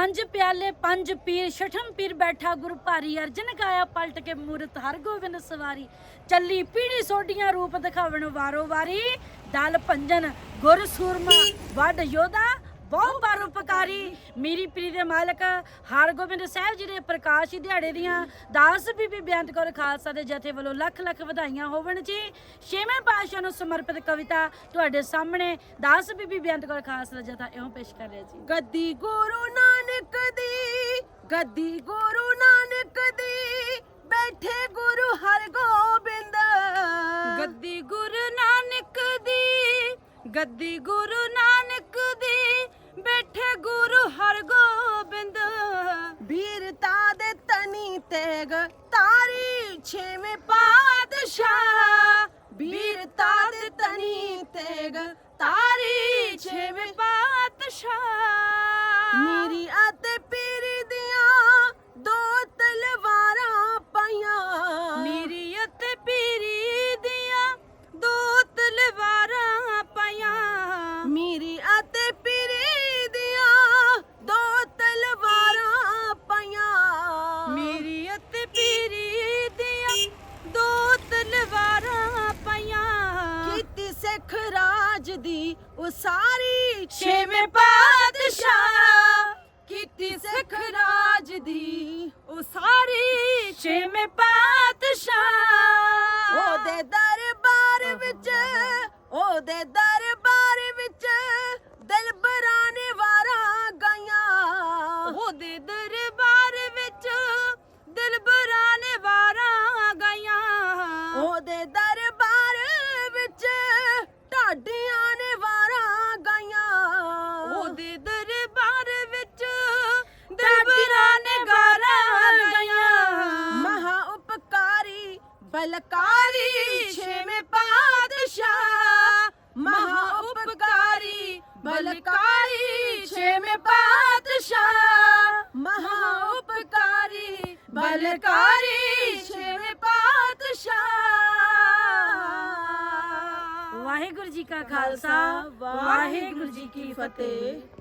ਪੰਜ ਪਿਆਲੇ, ਪੰਜ ਪੀਰ, ਛਠਮ ਪੀਰ ਬੈਠਾ ਗੁਰ ਭਾਰੀ ਅਰਜਨ ਕਾਇਆ ਪਲਟ ਕੇ ਮੂਰਤ ਹਰ ਗੋਬਿੰਦ ਸਵਾਰੀ। ਚੱਲੀ ਪੀੜੀ ਸੋਡੀਆਂ ਰੂਪ ਦਿਖਾਵਣ ਵਾਰੋ ਵਾਰੀ, ਦਲ ਭੰਜਨ ਗੁਰ ਸੂਰਮਾ, ਵੱਡ ਯੋਧਾ ਬਹੁ ਪਰਉਪਕਾਰੀ ਮੇਰੀ ਪ੍ਰੀ ਦੇ ਮਾਲਕ ਹਰਗੋਬਿੰਦ ਸਾਹਿਬ ਜੀ ਦੇ ਪ੍ਰਕਾਸ਼ ਦਿਹਾੜੇ ਦੀਆਂ 10 ਬੀਬੀ ਬੇਅੰਤ ਕੌਰ ਖਾਲਸਾ ਦੇ ਜਥੇ ਵੱਲੋਂ ਲੱਖ ਲੱਖ ਵਧਾਈਆਂ ਹੋਵਣ ਜੀ। ਛੇਵੇਂ ਪਾਤਸ਼ਾਹ ਨੂੰ ਸਮਰਪਿਤ ਕਵਿਤਾ ਤੁਹਾਡੇ ਸਾਹਮਣੇ 10 ਬੀਬੀ ਬੇਅੰਤ ਕੌਰ ਖਾਲਸਾ ਦਾ ਜਥਾ ਇਉਂ ਪੇਸ਼ ਕਰ ਰਿਹਾ ਜੀ। ਗੱਦੀ ਗੁਰੂ ਨਾਨਕ ਦੀ ਗੱਦੀ ਗੁਰੂ ਨਾਨਕ ਦੀ ਬੈਠੇ ਗੁਰੂ ਹਰਗੋਬਿੰਦ। ਗੱਦੀ ਗੁਰੂ ਨਾਨਕ ਦੀ ਗੱਦੀ ਗੁਰੂ ਨਾਨਕ ਦੀ ਬੈਠੇ ਗੁਰੂ ਹਰਗੋਬਿੰਦ। ਵੀਰਤਾ ਦੇ ਤਨੀ ਤੇਗ, ਤਾਰੀ ਛੇਵੇਂ ਪਾਤਸ਼ਾਹ। ਵੀਰਤਾ ਦੇ ਤਨੀ ਤੇਗ, ਤਾਰੀ ਛੇਵੇਂ ਪਾਤਸ਼ਾਹ। ਰਾਜ ਦੀ ਉਸਾਰੀ ਛੇਵੇਂ ਪਾਤਸ਼ਾਹ। ਕੀਤੀ ਸਿੱਖ ਰਾਜ ਦੀ ਉਸਾਰੀ ਛੇਵੇਂ ਪਾਤਸ਼ਾਹ। ਉਹਦੇ ਦਰਬਾਰ ਵਿੱਚ ਉਹਦੇ ਦਰਬਾਰ ਵਿੱਚ ਦਿਲਬਰਾਂ ਨੇ ਵਾਰਾਂ ਗਾਈਆਂ। ਉਹਦੇ ਦਰਬਾਰ ਵਿੱਚ ਦਿਲਬਰਾਂ ਨੇ ਵਾਰਾਂ ਗਾਈਆਂ। ਉਹਦੇ ਬਲਕਾਰੀ ਛੇਵੇਂ ਪਾਤਸ਼ਾਹ ਮਹਾ ਉਪਕਾਰੀ ਬਲਕਾਰੀ ਛੇਵੇਂ ਪਾਤਸ਼ਾਹ ਮਹਾ ਉਪਕਾਰੀ ਬਲਕਾਰੀ ਛੇਵੇਂ ਪਾਤਸ਼ਾਹ ਵਾਹਿਗੁਰੂ ਜੀ ਕਾ ਖਾਲਸਾ ਵਾਹਿਗੁਰੂ ਜੀ ਕੀ ਫਤਿਹ